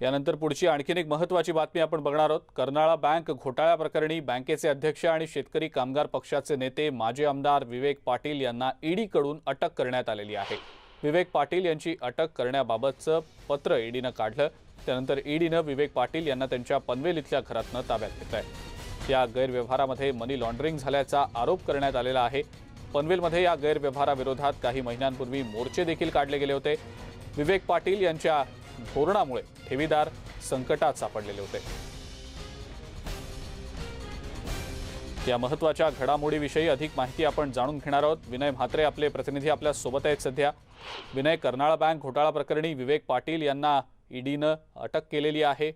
यानंतर पुढची आणखीन एक महत्त्वाची बातमी आपण बघणार आहोत. कर्नाळा बँक घोटाळ्या प्रकरणी बँकेचे अध्यक्ष आणि शेतकरी कामगार पक्षाचे नेते माजी आमदार विवेक पाटील यांना ईडीकडून अटक करण्यात आलेली आहे. विवेक पाटील यांची अटक करण्याबाबतचं पत्र ईडीनं काढलं. त्यानंतर ईडीनं विवेक पाटील यांना त्यांच्या पनवेल इथल्या घरातनं ताब्यात घेतलंय. या गैरव्यवहारामध्ये मनी लॉन्ड्रिंग झाल्याचा आरोप करण्यात आलेला आहे. पनवेलमध्ये या गैरव्यवहाराविरोधात काही महिन्यांपूर्वी मोर्चे देखील काढले गेले होते. विवेक पाटील यांच्या धोरणामुळे ठेवीदार संकटात सापडलेले होते. या महत्त्वाच्या घडामोडीविषयी अधिक माहिती आपण जाणून घेणार आहोत. विनय म्हात्रे आपले प्रतिनिधी आपल्यासोबत आहेत सध्या. विनय कर्नाळा बँक घोटाळा प्रकरणी विवेक पाटील यांना ईडीनं अटक केलेली आहे.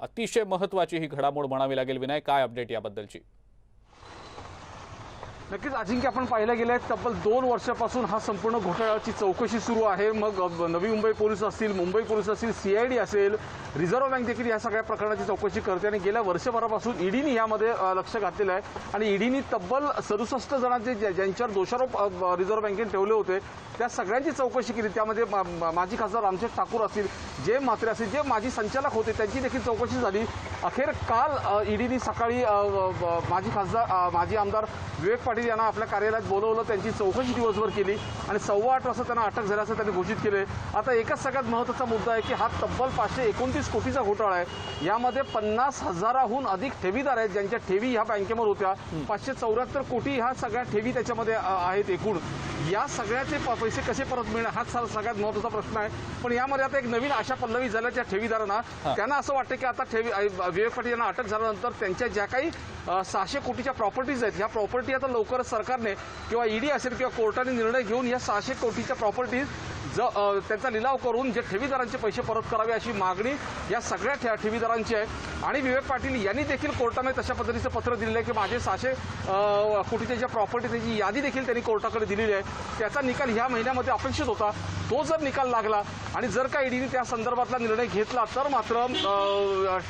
अतिशय महत्वाची ही घडामोड म्हणावी लागेल. विनय काय अपडेट याबद्दलची? नक्कीच अजिंक्य आपण पाहिलं गेलं आहे तब्बल दोन वर्षापासून हा संपूर्ण घोटाळ्याची चौकशी सुरू आहे. मग नवी मुंबई पोलीस असतील मुंबई पोलीस असतील सीआयडी असेल रिझर्व्ह बँक देखील या सगळ्या प्रकरणाची चौकशी करते आणि गेल्या वर्षभरापासून ईडीने यामध्ये लक्ष घातलेलं आहे. आणि ईडीने तब्बल सदुसष्ट जणांचे ज्या- ज्यांच्यावर दोषारोप रिझर्व्ह बँकेने ठेवले होते त्या सगळ्यांची चौकशी केली. त्यामध्ये मा- माजी खासदार रामशेठ ठाकूर असतील जे म्हात्रे असतील जे माजी संचालक होते त्यांची देखील चौकशी झाली. अखेर काल ईडीने सकाळी माजी खासदार माजी आमदार विवेक पाटील यांना आपल्या कार्यालयात बोलवलं त्यांची चौकशी दिवसभर केली आणि सव्वा आठ वाजता त्यांना अटक झाल्याचं त्यांनी घोषित केले आता एकच सगळ्यात महत्त्वाचा मुद्दा आहे की हा तब्बल पाचशे एकोणतीस कोटीचा घोटाळा आहे. यामध्ये पन्नास हजाराहून अधिक ठेवीदार आहेत ज्यांच्या ठेवी ह्या बँकेमध्ये होत्या. पाचशे चौऱ्याहत्तर कोटी ह्या सगळ्या ठेवी त्याच्यामध्ये आहेत एकूण. या सगळ्याचे पैसे कसे परत मिळणार? हाच सगळ्यात महत्त्वाचा प्रश्न आहे. पण यामध्ये आता एक नवीन आशा पल्लवी झाल्या त्या ठेवीदारांना त्यांना असं वाटतं की आता ठेवी विवेक पाटील यांना अटक झाल्यानंतर त्यांच्या ज्या काही सहाशे कोटीच्या प्रॉपर्टीज आहेत ह्या प्रॉपर्टी आता लवकरच सरकारने किंवा ईडी असेल किंवा कोर्टाने निर्णय घेऊन या सहाशे कोटीच्या प्रॉपर्टीज त्यांचा लिलाव करून जे ठेवीदारांचे पैसे परत करावे अशी मागणी या सगळ्या ठे- ठेवीदारांची आहे. आणि विवेक पाटील यांनी देखील कोर्टाने तशा पद्धतीचं पत्र दिलेलं आहे की माझे सहाशे कोटीच्या ज्या प्रॉपर्टी त्याची यादी देखील त्यांनी कोर्टाकडे दिलेली आहे त्याचा निकाल ह्या महिन्यामध्ये अपेक्षित होता. तो जर निकाल लागला आणि जर का ईडीने त्या संदर्भातला निर्णय घेतला तर मात्र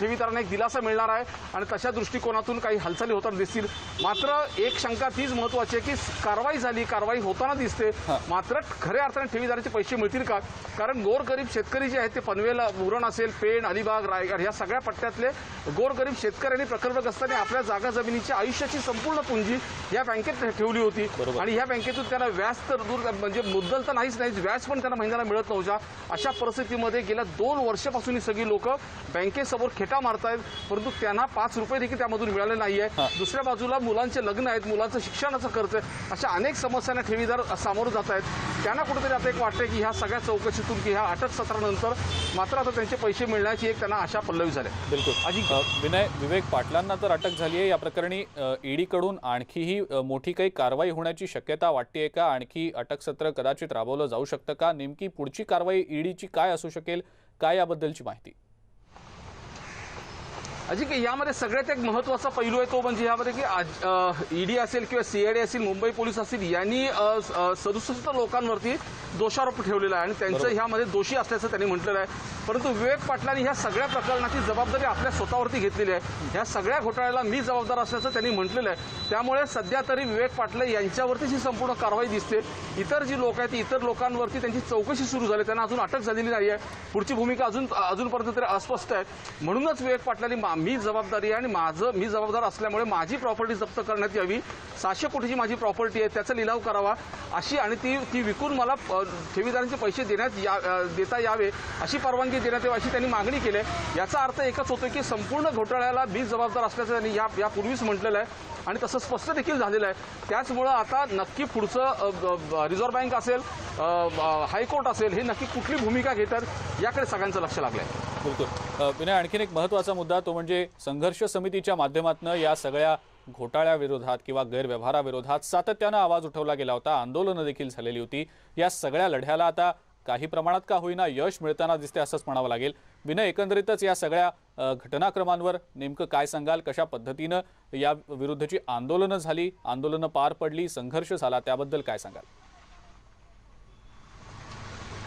ठेवीदारांना एक दिलासा मिळणार आहे आणि तशा दृष्टिकोनातून काही हालचाली होताना दिसतील. मात्र एक शंका तीच महत्वाची आहे की कारवाई झाली कारवाई होताना दिसते. मात्र खऱ्या अर्थाने ठेवीदाराचे पैसे मिळतील का? कारण गोरगरीब शेतकरी जे आहेत ते पनवेल उरण असेल पेण अलिबाग रायगड ह्या सगळ्या पट्ट्यातले गोरगरीब शेतकऱ्यांनी प्रकल्पग्रस्तांनी आपल्या जागा जमिनीची आयुष्याची संपूर्ण पुंजी या बँकेत ठेवली होती. आणि ह्या बँकेतून त्यांना व्याज तर दूर म्हणजे मुद्दल तर नाहीच नाही व्याज पण त्यांना महिन्याला मिळत नव्हत्या अशा परिस्थितीमध्ये गेल्या दोन वर्षापासून ही सगळी लोक बँकेसमोर खेटा मारतायत परंतु त्यांना पाच रुपये देखील त्यामधून मिळाले नाहीये. दुसऱ्या बाजूला मुलांचे लग्न आहेत मुलांचं शिक्षणाचा खर्च आहे अशा अनेक समस्यांना ठेवीदार सामोरं जात आहेत त्यांना कुठेतरी आता एक वाटतंय की ह्या सगळ्या चौकशीतून की ह्या अटक सत्रानंतर मात्र आता त्यांचे पैसे मिळण्याची एक त्यांना आशा पल्लवी झाली. बिलकुल. अजिंक्य. अ, विनय विवेक पाटलांना तर अटक झाली आहे. या प्रकरणी ईडीकडून आणखीही मोठी काही कारवाई होण्याची शक्यता वाटते का? आणखी अटक सत्र कदाचित राबवलं जाऊ शकतं का? नेमकी पुढची कारवाई ईडीची काय असू शकेल? काय याबद्दलची माहिती? अजिंक्य यामध्ये सगळ्यात एक महत्त्वाचा पैलू आहे तो म्हणजे यामध्ये की ईडी असेल किंवा सीआयडी असेल मुंबई पोलीस असतील यांनी सदुसष्ट लोकांवरती दोषारोप ठेवलेला आहे आणि त्यांचं ह्यामध्ये दोषी असल्याचं त्यांनी म्हटलेलं आहे. परंतु विवेक पाटलांनी ह्या सगळ्या प्रकरणाची जबाबदारी आपल्या स्वतःवरती घेतलेली आहे. ह्या सगळ्या घोटाळ्याला मी जबाबदार असल्याचं त्यांनी म्हटलेलं आहे. त्यामुळे सध्या तरी विवेक पाटले यांच्यावरतीच ही संपूर्ण कारवाई दिसते. इतर जी लोक आहेत इतर लोकांवरती त्यांची चौकशी सुरू झाली. त्यांना अजून अटक झालेली नाही आहे. पुढची भूमिका अजून अजूनपर्यंत तरी अस्पष्ट आहे. म्हणूनच विवेक पाटलांनी मा- मी जबाबदारी आहे आणि माझं मी जबाबदार असल्यामुळे माझी प्रॉपर्टी जप्त करण्यात यावी. सहाशे कोटीची माझी प्रॉपर्टी आहे त्याचा लिलाव करावा. अशी आणि ती ती विकून मला ठेवीदारांचे पैसे देण्यात या देता यावे अशी परवानगी देण्यात यावी अशी त्यांनी मागणी केली आहे. याचा अर्थ एकच होतो की संपूर्ण घोटाळ्याला बीज जबाबदार असल्याचं त्यांनी या यापूर्वीच म्हटलेलं आहे. आणि तसं स्पष्ट देखील झालेलं आहे. त्याचमुळं आता नक्की पुढचं रिझर्व्ह बँक असेल हायकोर्ट असेल हे नक्की कुठली भूमिका घेतात याकडे सगळ्यांचं लक्ष लागलं आहे बिलकुल विनय आणखीन एक महत्त्वाचा मुद्दा तो म्हणजे संघर्ष समितीच्या माध्यमातून या सगळ्या घोटाळ्याविरोधात किंवा गैरव्यवहाराविरोधात सातत्यानं आवाज उठवला गेला होता. आंदोलनं देखील झालेली होती. या सगळ्या लढ्याला आता काही प्रमाणात का होईना यश मिळताना दिसते असंच म्हणावं लागेल. विनय एकंदरीतच या सगळ्या घटनाक्रमांवर नेमकं काय सांगाल? कशा पद्धतीनं या विरुद्धची आंदोलनं झाली? आंदोलनं पार पडली संघर्ष झाला त्याबद्दल काय सांगाल?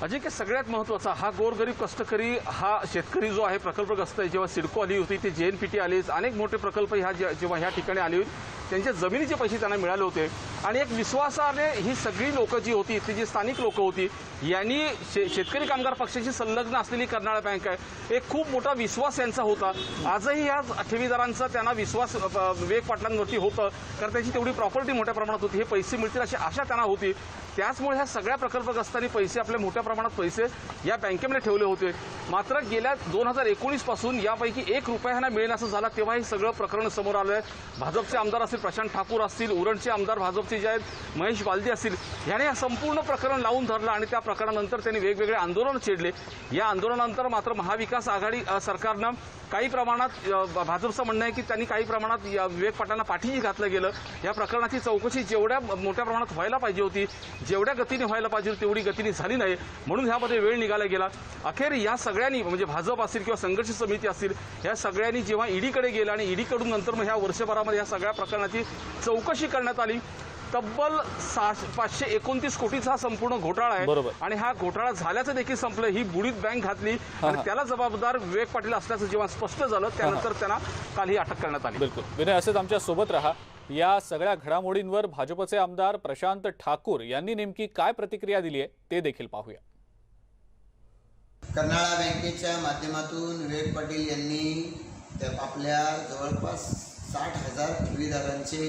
अजय की सगळ्यात महत्त्वाचा हा गोरगरीब कष्टकरी हा शेतकरी जो आहे प्रकल्पग्रस्त आहे जेव्हा सिडको आली होती ते जे एन पी टी आली अनेक मोठे प्रकल्प ह्या जेव्हा ह्या ठिकाणी आले होते त्यांच्या जमिनीचे पैसे त्यांना मिळाले होते. आणि एक विश्वासाने ही सगळी लोकं जी होती ती जी स्थानिक लोक होती यांनी शे शेतकरी कामगार पक्षाशी संलग्न असलेली कर्नाळा बँक आहे. एक खूप मोठा विश्वास यांचा होता. आजही या ठेवीदारांचा त्यांना विश्वास वेग विवेक पाटलांवरती होतं. कारण त्यांची तेवढी प्रॉपर्टी मोठ्या प्रमाणात होती. हे पैसे मिळतील अशी आशा त्यांना होती. त्याचमुळे ह्या सगळ्या प्रकल्पग्रस्तांनी पैसे आपले मोठ्या प्रमाणात पैसे या बँकेमध्ये ठेवले होते. मात्र गेल्या दोन हजार एकोणीसपासून यापैकी एक रुपया ह्यांना मिळेनासं झाला. तेव्हा हे सगळं प्रकरण समोर आलं आहे भाजपचे आमदार असतील प्रशांत ठाकूर असतील उरणचे आमदार भाजपचे जे आहेत महेश बालदी असतील याने संपूर्ण प्रकरण लावून धरलं आणि त्या प्रकरणानंतर त्यांनी वेगवेगळे आंदोलन छेडले. या आंदोलनानंतर मात्र महाविकास आघाडी सरकारनं काही प्रमाणात भाजपचं म्हणणं आहे की त्यांनी काही प्रमाणात या विवेक पाटलांना घातलं गेलं. या प्रकरणाची चौकशी जेवढ्या मोठ्या प्रमाणात व्हायला पाहिजे होती जेवढ्या गतीने व्हायला पाहिजे होती, तेवढी गतीने झाली नाही. म्हणून ह्यामध्ये वेळ निघाला गेला. अखेर या सगळ्यांनी म्हणजे भाजप असेल किंवा संघर्ष समिती असतील या सगळ्यांनी जेव्हा ईडीकडे गेलं आणि ईडीकडून नंतर मग ह्या वर्षभरामध्ये या सगळ्या प्रकरणाची चौकशी करण्यात आली. तब्बल पाचशे एकोणतीस कोटीचा हा संपूर्ण घोटाळा आहे. बरोबर. आणि हा घोटाळा झाल्याचं देखील संपलं. ही बुडीत बँक घातली आणि त्याला जबाबदार विवेक पाटील असल्याचं जेव्हा स्पष्ट झालं त्यानंतर त्यांना काल ही अटक करण्यात आली. बिलकुल. विनय असेच आमच्यासोबत राहा. या सगळ्या घडामोडींवर भाजपचे आमदार प्रशांत ठाकूर यांनी नेमकी काय प्रतिक्रिया दिली आहे ते देखील पाहूया. कर्नाळा बँकेच्या माध्यमातून विवेक पाटील यांनी आपल्या जवळपास साठ हजार ठेवीदारांचे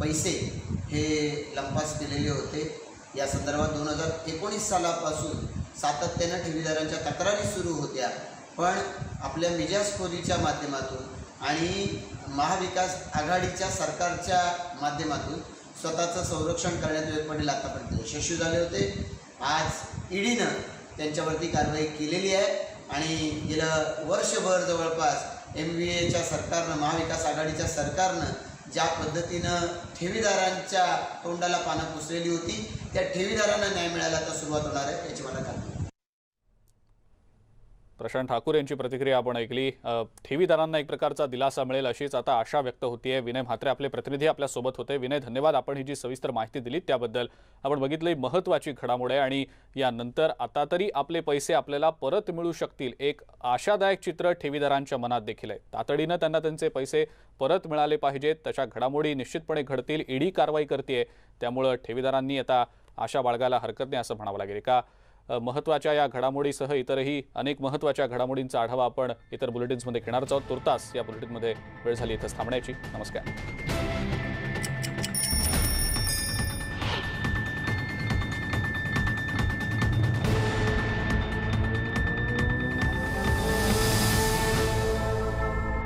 पैसे हे लंपास केलेले होते. या संदर्भात दोन हजार एकोणीस सालापासून सातत्यानं ठेवीदारांच्या तक्रारी सुरू होत्या. पण आपल्या मिजाजखोरीच्या माध्यमातून आणि महाविकास आघाडीच्या सरकारच्या माध्यमातून स्वतःचं संरक्षण करण्यात वेळ पाटील आतापर्यंत. यशस्वी झाले होते. आज ईडीनं त्यांच्यावरती कारवाई केलेली आहे आणि गेलं वर्षभर जवळपास एम व्ही एच्या सरकारनं महाविकास आघाडीच्या सरकारनं ज्या पद्धतीनं ठेवीदारांच्या तोंडाला पानं पुसलेली होती त्या ठेवीदारांना न्याय मिळायला आता सुरुवात होणार आहे याची मला खात्री प्रशांत ठाकूर यांची प्रतिक्रिया आपण ऐकली. ठेवीदारांना एक प्रकारचा दिलासा मिळेल अशीच आता आशा व्यक्त होतीये. विनय म्हात्रे आपले प्रतिनिधी आपल्यासोबत होते. विनय धन्यवाद. आपण ही जी सविस्तर माहिती दिली त्याबद्दल आपण बघितली महत्त्वाची घडामोड आहे आणि यानंतर आता तरी आपले पैसे आपल्याला परत मिळू शकतील. एक आशादायक चित्र ठेवीदारांच्या मनात देखील आहे. तातडीनं त्यांना त्यांचे पैसे परत मिळाले पाहिजेत. तशा घडामोडी निश्चितपणे घडतील. ईडी कारवाई करते त्यामुळं ठेवीदारांनी आता आशा बाळगायला हरकत नाही असं म्हणावं लागेल. का महत्त्वाच्या या घडामोडीसह इतरही अनेक महत्त्वाच्या घडामोडींचा आढावा आपण इतर बुलेटिन्समध्ये घेणार आहोत. तुर्तास या बुलेटिनमध्ये वेळ झाली इथंच थांबण्याची. नमस्कार.